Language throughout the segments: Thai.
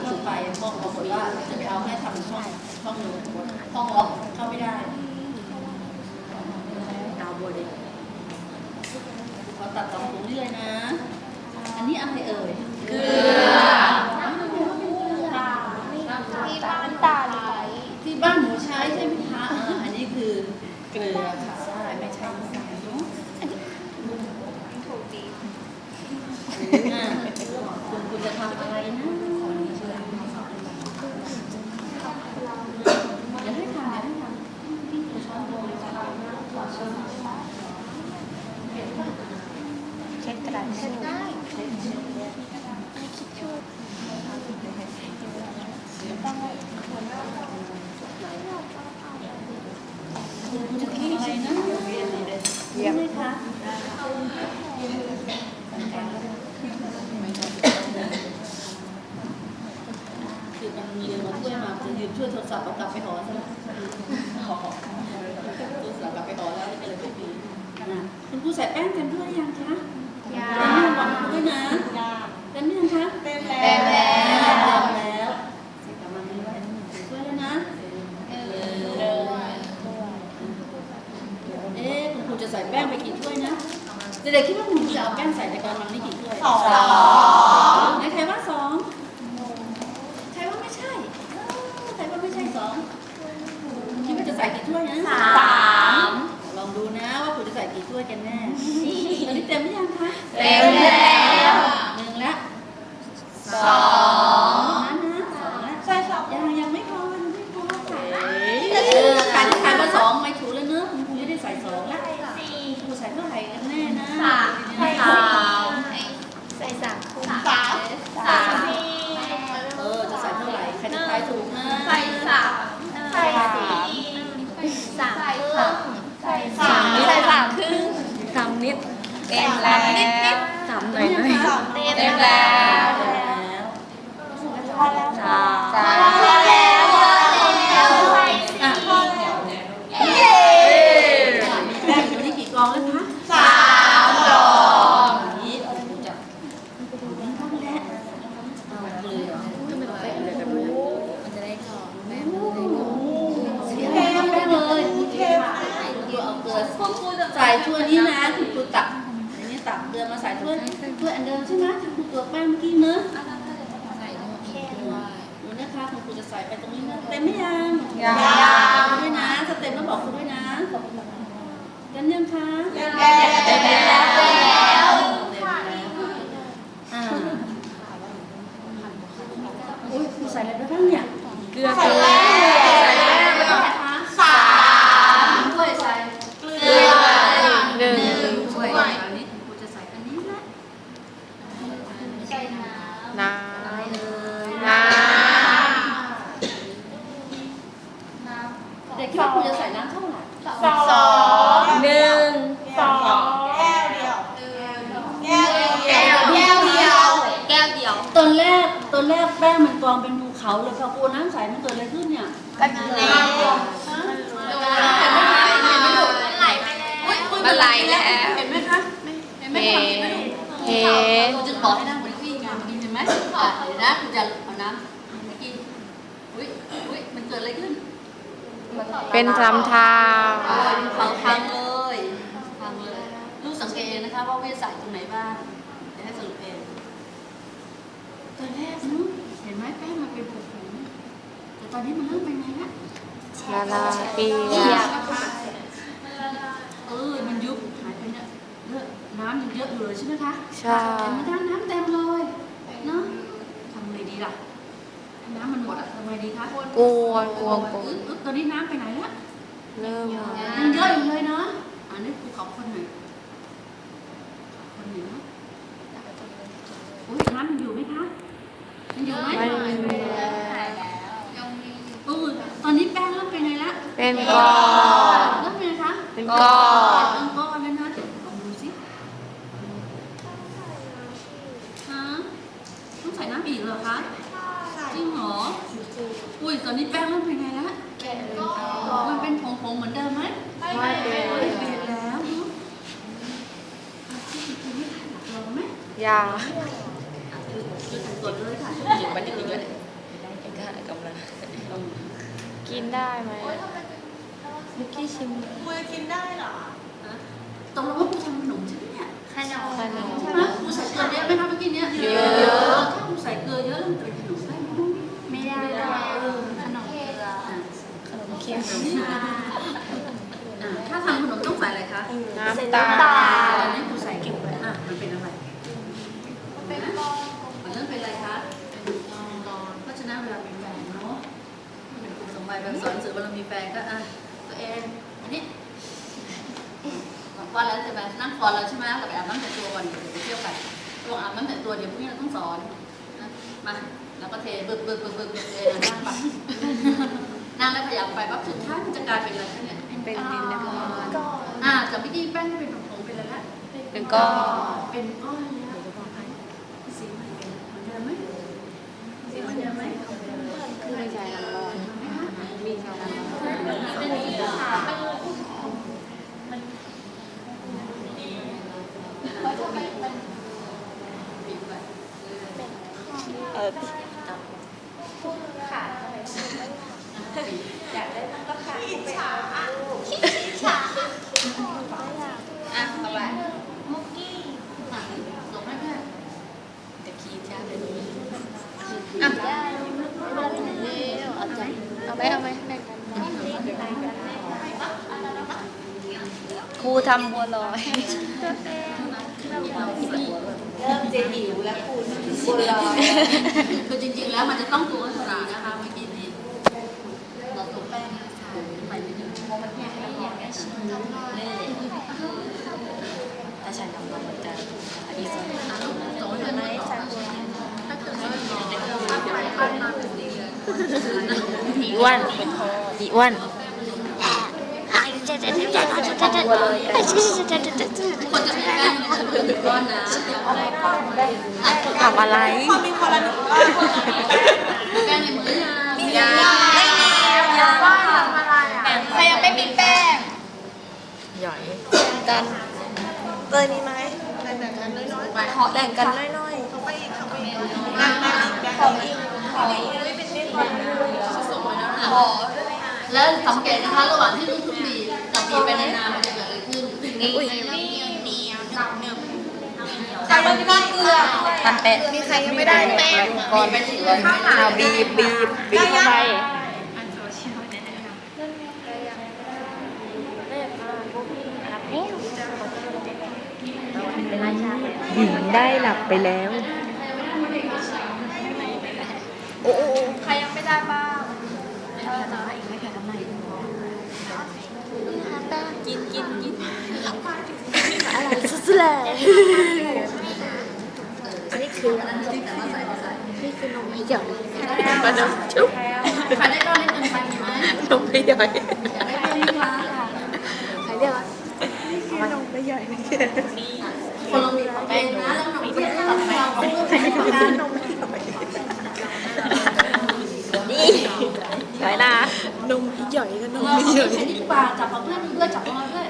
ที่ไปห้องปรากฏว่าจะไปเอาแม่ทำช่องห้องนูห้องล็อกเข้าไม่ได้ดาวโบเด็กขอตัดต่อหูนี่เลยนะ อันนี้อะไรเอ่ยเกลือที่บ้านตาไหลที่บ้านหนูใช้ใช่ไหมคะอันนี้คือเกลือค่ะใช่ไม่ใช่น้ำตาลเนอะ ถูกดี อ่าคุณคุณจะทำอะไรนะขอนี้ช่วยอย่าให้ทำอย่าให้ทำที่คุณชอบดูจะทำนะขอเชิญเห็นป่ะ เช็ด กระดาษเช็ดได้เช็ดเช็ดไม่คิดชูดต้องคุณจะทำอะไรนะเยี่ยมไหมคะคือมันมาช่วยมาจะยืมช่วยโทรศัพท์เอากลับไปหอใช่ไหมหอโทรศัพท์กลับไปหอแล้วนี่ก็เลยไม่มีนะคุณครูใส่แป้งเต็มด้วยยังคะ ยาเต็มยังบอกครูด้วยนะเต็มยังคะเต็มเต็แล้วมแล้วเต็มแล้วใส่กลับมานี้ไว้ช่วยแล้วนะเออเอ๊ะคุณครูจะใส่แป้งไปกี่ถ้วยนะเด็กๆคิดว่าคุณครูจะเอาแป้งใส่ในกระมังนี่กี่ถ้วยสองไหนใครว่าสองใครว่าไม่ใช่ใครว่าไม่ใช่สองคิดว่าจะใส่กี่ถ้วยนะสามลองดูนะว่า คุณจะใส่กี่ถ้วยกันแน่ตอนนี้เต็มหรือยังคะเต็มแล้วหนึ่งละสองนั้นนะสองละใช่สองยังยังไม่พอยังไม่พอค่ะเออใครที่ใครว่าสองไม่ถูกแล้วเนอะคุณครูจะได้ใส่สองละสี่ครูใส่เท่าไหร่กันแน่นะสามใส่สาสามมใส่สามคูณสามสามสี่เออจะใส่เท่าไหร่ใครจะทายถูกนะ ใส่สามใส่สี่สามครึ่งใส่สามใส่สามครึ่ง สามนิด เต็มแล้วนิดนิดสามหน่อยหน่อยเต็มแล้วแล้ว พอแล้ว สาม พอแล้วพอแล้วพอแล้ว อะ พอแล้ว มีแป้งอยู่นี่กี่กองแล้วคะ สามดอก นี้ครูจะต้องแล้วเอาเลยเหรอ ทำไมเราใส่อะไรกันด้วย มันจะได้กรอบแม่มันจะได้กรอบเสียแป้งไปเลยเทมตัวเอาเกลือใส่ถ้วยนี้นะคุณครูตักอันนี้ตักเกลือมาใส่ถ้วยถ้วยอันเดิมใช่ไหมที่ครูตัวแป้งเมื่อกี้เนอะ ดูนะคะคุณครูจะใส่ไปตรงนี้นะเต็มไหม ยั อนแรกแป้งมันกองเป็นภูเขาเลยพอครูน้ำใสมันเกิดอะไรขึ้นเนี่ยกันแล้วมันไหลแล้วเห็นไหมคะเห็นไหมคะเห็นคุณจะบอกให้นั่งบนเก้าอี้ไงเห็นไหมอะเดี๋ยวนะคุณจะเอาน้ำมื่กี้อุ้ยอุ้ยมันเกิดอะไรขึ้น เป็นทำทาเออเขาพังเลยพังเลยลูกสังเกตเองนะคะว่าเวทใส่ตรงไหนบ้างเดี๋ยวให้สรุปเองตอนแรกนู้ มแป้งมันเป็นผงๆแต่ตอนนี้มันเริ่มเป็นไงละละลายเปียกเออมันยุบหายไปเนี่ยเยอะน้ำยังเยอะอยู่เลยใช่ไหมคะใช่เห็นไหมคะน้ำเต็มเลยเนาะทำไงดีล่ะน้ำมันหมดอะทำไงดีคะกวนกวนกวนอึ๊บอึ๊บตอนนี้น้ำไปไหนละเริ่มยังเยอะอยู่เลยเนาะอันนี้ภูเขาคนหนึ่ง เป็นก้อนเริ่มเป็นไงคะเป็นก้อนเริ่มก้อนแล้วนะลองดูสิฮะต้องใส่น้ำอีกเหรอคะจริงเหรออุ้ยตอนนี้แป้งเริ่มเป็นไงละมันเป็นผงๆเหมือนเดิมไหมไม่เป็นไม่เป็นแล้วเนอะอะที่คุณไม่ถ่ายลองไหมยาจุดกดเลยค่ะจุดบันทึกเลยกินได้ไหม มิกกี้ชิมคุยกินได้เหรอตรงแล้วว่าครูทำขนมใช่ไหมเนี่ยขนมขนมใช่ไหมครูใส่เกลือเยอะไหมคะเมื่อกี้เนี้ยเยอะถ้าครูใส่เกลือเยอะแล้วมันเป็นขนมได้ไหมไม่ได้ขนมเกลือขนมเค็มถ้าทำขนมต้องใส่อะไรคะน้ำตาตาลตอนนี้ครูใส่เก็บไว้อะมันเป็นอะไรเป็นกองมันเริ่มเป็นอะไรคะเป็นกองกองเพราะฉะนั้นเวลามีแฟนเนาะเป็นคุณสมบัติแบบสอนหนังสือเวลามีแฟนก็อะ ตัวเองอันนี้วันแล้วใช่ไหมนั่งคอแล้วใช่ไหมเราไปอาบน้ำแต่งตัวก่อนเดี๋ยวไปเที่ยวกันลงอาบน้ำแต่งตัวเดี๋ยวพรุ่งนี้เราต้องสอนนะมาแล้วก็เทบึกบึกบึกบึกบึกเลยนั่งไปนั่งแล้วขยับไปปั๊บสุดท้ายมันจะกลายเป็นอะไรคะเนี่ยเป็นดินน้ำมันกองอ่าจากพี่กี้แป้งให้เป็นผงๆเป็นอะไรละเป็นก้อนเป็นก้อนแล้วสีมันเป็นเหมือนเดิมไหมสีเหมือนเดิมไหมไม่ใช่น้ำร้อนมีใช่น้ำร้อน เป็นสีขาวมันเพราะทำไมมัน ปิดไว้ เออ ขาดอยากได้ทั้งก็ขาดอิจฉาอิจฉา อะต่อไป มุกกี้ อะส่งให้เพื่อนจะคีย์จ้าเป็นนี้ อะได้ลงเร็วเอาใจ เอาไหมเอาไหมแบ่งกัน อะไรนะ ค รูทำบัวลอย เริ่มจะหิวแล้วคุณบัวลอยคือจริงๆแล้วมันจะต้องตัวลักษณะนะคะเมื่อกี้นี้เราตัวแป้งไปนิดนึงเพราะมันแห้งแล้วพอแค่ชิ้นเล่ถ้าใช้น้ำมันมันจะอันนี้ส่งส่งให้ไหมใส่ตัวถ้าเกิดว่าเราปั้นมาแบบนี้เลยอีอ้วนอีอ้วน คนจะมีแป้งในมือก้อนนะ ทำอะไรพอมีคนละหนึ่งก้อนคนละหนึ่งแป้งในมือยังไม่มียังว่าทำอะไรอะใครยังไม่มีแป้งหย่อยกันเตยมีไหมแบ่งกันน้อยไปขอแบ่งกันๆน้อยๆเขาไปเขาไปนั่งนั่งแบ่งของอีกของอีกไม่เป็นเรื่องคนส่งไปแล้วนะแล้วสังเกตนะคะระหว่างที่ลูกทุ่งบีกับบีไปนานๆ มันจะเกิดอะไรขึ้นอุ้ยใครยันม่ได้เกลือทำแปะมีใครยังไม่ได้แป้งก่อนไปที่เลยเอาบีบบีบบีบเข้าไปหญิงได้หลับไปแล้ว โอ้โอ้ ใครยังไม่ได้บ้าง กินกินกินอะไร สุดๆเลยอันนี้คืออันนั้นที่แต่ว่าใส่ไม่ใส่นี่คือนมไม่หย่อยมานมชุบใครได้ก้อนเล็กเกินไปมีไหมนมไม่หย่อยอยากได้ก้อนนี้คะใครเรียกว่านี่คือนมไม่หย่อยคนเรามีแป้งนะแล้วหนูไม่ได้ตัดแป้งของลูกใส่ในกานนมนี่หย่อยนะนมไม่หย่อยก็นมเราไม่หย่อยใช้ดีกว่าจับของเพื่อนเพื่อนจับของเราด้วย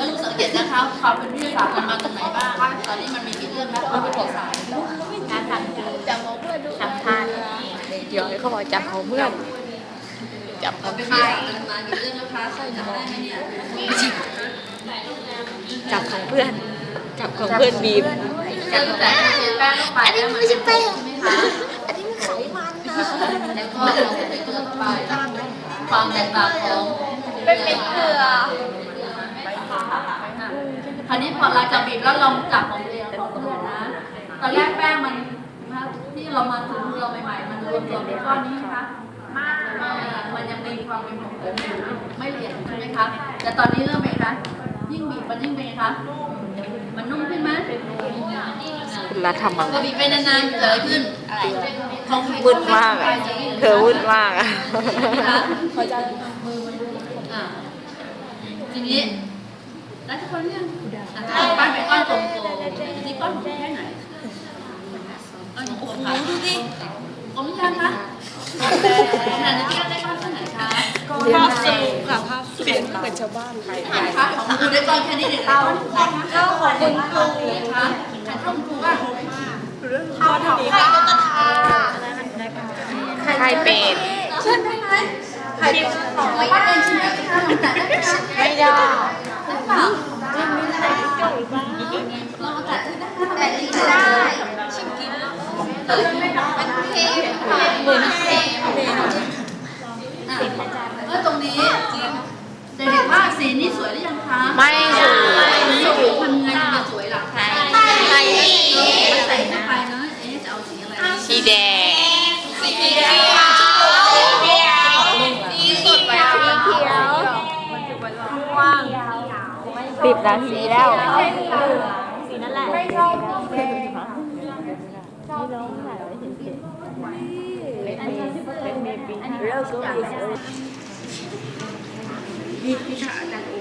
แล้วลูกสังเกตนะคะความเป็นวิทยาศาสตร์มันมาจากไหนบ้างตอนนี้มันมีกี่เรื่องแล้วมันเป็นของสายการทันจะมองเพื่อนดูทำทานหย่อยเขาบอกจับของเพื่อนจับขมัอนงเป็นใครวิทยาศาสตร์มันมากี่เรื่องแล้วคะจำได้ไหมเนี่ยจับของเพื่อน จับของเพื่อนบีบแล้วแต่เทแป้งลงไปแล้วมันจะเป็นใช่ไหมคะอันนี้มันไขมันนะแล้วก็เราใส่เกลือไปความแตกต่างของเป็นเม็ดเกลือค ราวนี้พอเราจับบีบแล้วลองจับของตัวเองของเพื่อนนะ ตอนแรกแป้งมันที่เรามาถึงมือเราใหม่ๆ มันรวมตัวเป็นก้อนนี้นะคะมากมันยังมีความเป็นผงอยู่ไม่ละเอียดใช่ไหมคะ แต่ตอนนี้เริ่มเป็นคะยิ่งบีบมันยิ่งเป็นไงคะมันนุ่มขึ้นไหมคุณรัฐทำอะพไรอบีบไปนานๆเกิดอะไรขึ้นของใครวุ่นมากอะเธอวุ่นมากอะเขาจะมือมันอ่าทีนี้ แล้วทุกคนเรื่องอะเอาปั้นเป็นก้อนกลมๆนี่ก้อนแค่ไหนก้อนกลมๆค่ะดูดิกลมยังคะขนาดนี้ได้ก้อนแค่าไหนคะภาพสูงค่ะภาพสูงเหมือนชาวบ้านไหนคะของครูได้ก้อนแค่นี้เด็กได้ก้อนไหนคะเจ้าของคุณครูนะคะใครต้องครูว่าเอาของใครก็จะทาไข่เป็ดใช่ไหมชิมไม่ได้เชิญนะคะลองตัดได้ไหมคะไม่ได้ ปล่าจิ้มไม่ได้เปล่าลองตัดได้นะคะแต่จิ้มได้ชิมกินเออมันเค็มเหมือนเค็มอะเออตรงนี้เด็กๆว่าสีนี้สวยหรือยังคะ ไม่สวย สวยทำไงถึงจะสวยล่ะ ใช่ ใส่ใส่เข้าไปเนอะเอ๊ะจะเอาสีอะไรดี สีแดง สีเขียวสีสุดไปสีเขียว สิบ นาทีแล้วสีนั่นแหละพี่พี่ถามอาจารย์โอ